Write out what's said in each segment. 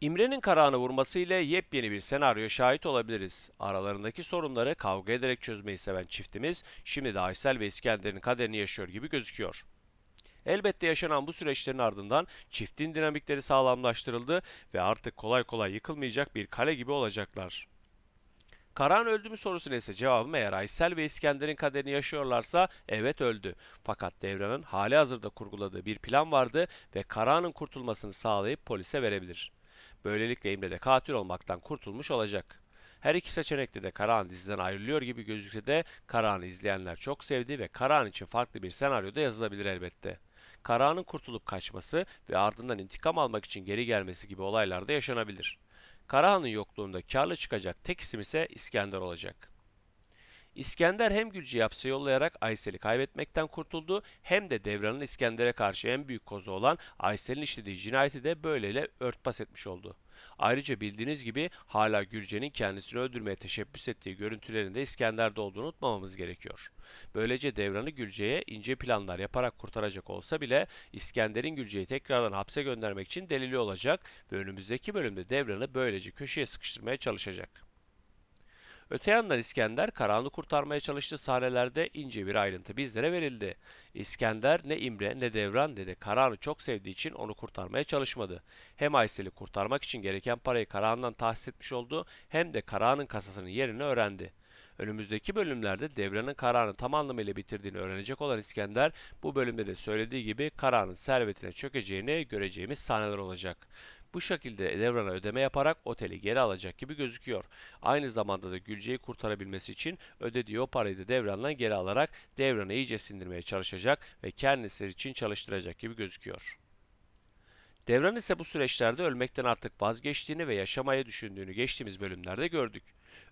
İmre'nin Karahan'ı vurmasıyla yepyeni bir senaryoya şahit olabiliriz. Aralarındaki sorunları kavga ederek çözmeyi seven çiftimiz şimdi de Aysel ve İskender'in kaderini yaşıyor gibi gözüküyor. Elbette yaşanan bu süreçlerin ardından çiftin dinamikleri sağlamlaştırıldı ve artık kolay kolay yıkılmayacak bir kale gibi olacaklar. Karahan öldü mü sorusuna ise cevabım eğer Aysel ve İskender'in kaderini yaşıyorlarsa evet öldü. Fakat Devran'ın hali hazırda kurguladığı bir plan vardı ve Karahan'ın kurtulmasını sağlayıp polise verebilir. Böylelikle Emre de katil olmaktan kurtulmuş olacak. Her iki seçenekte de Karahan diziden ayrılıyor gibi gözükse de Karahan'ı izleyenler çok sevdi ve Karahan için farklı bir senaryo da yazılabilir elbette. Karahan'ın kurtulup kaçması ve ardından intikam almak için geri gelmesi gibi olaylar da yaşanabilir. Karahan'ın yokluğunda karlı çıkacak tek isim ise İskender olacak. İskender hem Gülce'yi hapse yollayarak Aysel'i kaybetmekten kurtuldu hem de Devran'ın İskender'e karşı en büyük kozu olan Aysel'in işlediği cinayeti de böyleyle örtbas etmiş oldu. Ayrıca bildiğiniz gibi hala Gülce'nin kendisini öldürmeye teşebbüs ettiği görüntülerin de İskender'de olduğunu unutmamamız gerekiyor. Böylece Devran'ı Gülce'ye ince planlar yaparak kurtaracak olsa bile İskender'in Gülce'yi tekrardan hapse göndermek için delili olacak ve önümüzdeki bölümde Devran'ı böylece köşeye sıkıştırmaya çalışacak. Öte yandan İskender Karahan'ı kurtarmaya çalıştığı sahnelerde ince bir ayrıntı bizlere verildi. İskender ne İmre ne Devran ne de Karahan'ı çok sevdiği için onu kurtarmaya çalışmadı. Hem Aysel'i kurtarmak için gereken parayı Karahan'dan tahsis etmiş oldu hem de Karahan'ın kasasının yerini öğrendi. Önümüzdeki bölümlerde Devran'ın Karahan'ı tam anlamıyla bitirdiğini öğrenecek olan İskender bu bölümde de söylediği gibi Karahan'ın servetine çökeceğini göreceğimiz sahneler olacak. Bu şekilde Devran'a ödeme yaparak oteli geri alacak gibi gözüküyor. Aynı zamanda da Gülce'yi kurtarabilmesi için ödediği o parayı da Devran'dan geri alarak Devran'ı iyice sindirmeye çalışacak ve kendisi için çalıştıracak gibi gözüküyor. Devran ise bu süreçlerde ölmekten artık vazgeçtiğini ve yaşamaya düşündüğünü geçtiğimiz bölümlerde gördük.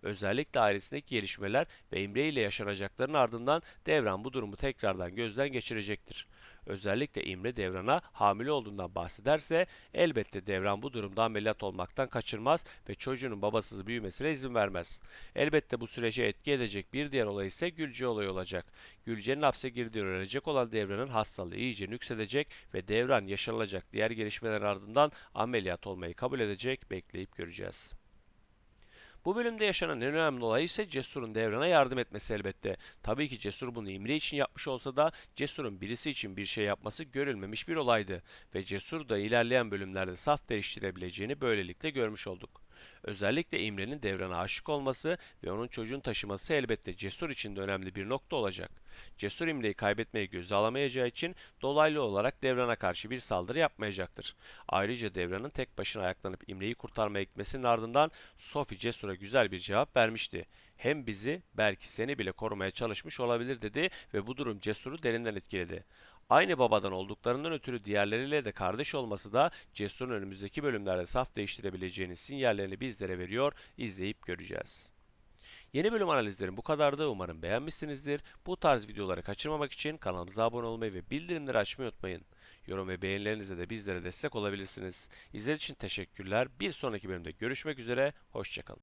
Özellikle ailesindeki gelişmeler ve Emre ile yaşanacakların ardından Devran bu durumu tekrardan gözden geçirecektir. Özellikle İmre Devran'a hamile olduğundan bahsederse elbette Devran bu durumda ameliyat olmaktan kaçırmaz ve çocuğunun babasız büyümesine izin vermez. Elbette bu sürece etki edecek bir diğer olay ise Gülce olayı olacak. Gülce'nin hapse girdiği öğrenecek olan Devran'ın hastalığı iyice nüksedecek ve Devran yaşanılacak diğer gelişmeler ardından ameliyat olmayı kabul edecek bekleyip göreceğiz. Bu bölümde yaşanan en önemli olay ise Cesur'un Devran'a yardım etmesi elbette. Tabii ki Cesur bunu İmre için yapmış olsa da Cesur'un birisi için bir şey yapması görülmemiş bir olaydı ve Cesur da ilerleyen bölümlerde saf değiştirebileceğini böylelikle görmüş olduk. Özellikle İmre'nin Devran'a aşık olması ve onun çocuğun taşıması elbette Cesur için de önemli bir nokta olacak. Cesur İmre'yi kaybetmeyi göze alamayacağı için dolaylı olarak Devran'a karşı bir saldırı yapmayacaktır. Ayrıca Devran'ın tek başına ayaklanıp İmre'yi kurtarmaya gitmesinin ardından Sophie Cesur'a güzel bir cevap vermişti. Hem bizi belki seni bile korumaya çalışmış olabilir dedi ve bu durum Cesur'u derinden etkiledi. Aynı babadan olduklarından ötürü diğerleriyle de kardeş olması da Cesur'un önümüzdeki bölümlerde saf değiştirebileceğinin sinyallerini bizlere veriyor, izleyip göreceğiz. Yeni bölüm analizlerim bu kadardı. Umarım beğenmişsinizdir. Bu tarz videoları kaçırmamak için kanalımıza abone olmayı ve bildirimleri açmayı unutmayın. Yorum ve beğenilerinizle de bizlere destek olabilirsiniz. İzlediğiniz için teşekkürler. Bir sonraki bölümde görüşmek üzere. Hoşçakalın.